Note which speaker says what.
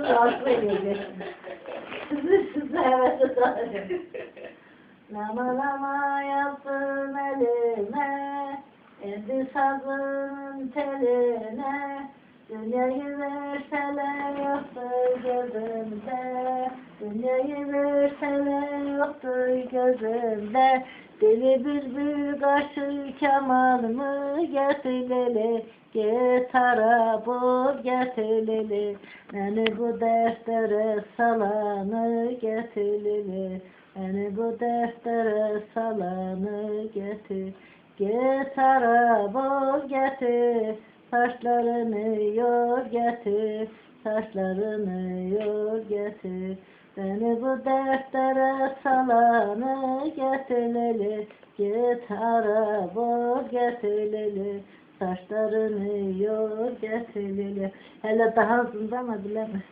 Speaker 1: Rahatsız ediyor. Sizi sizi evet tutarım. Lama lama yaptın elime, indi sazın teline. Dünyayı verseler yoktur gözümde, dünyayı verseler yoktur gözümde. Deli bülbül kaşı kemalımı getireli, gitara bul getireli. Beni bu deftere salanı getireli. Beni bu deftere salanı getir. Gitara bul getir. Saçlarını yor getir. Saçlarını yor getir. Beni bu deftere salanı getireli. Gitara bul getireli. Saçlarını yor getireli. Hele daha hızlı ama bilemez.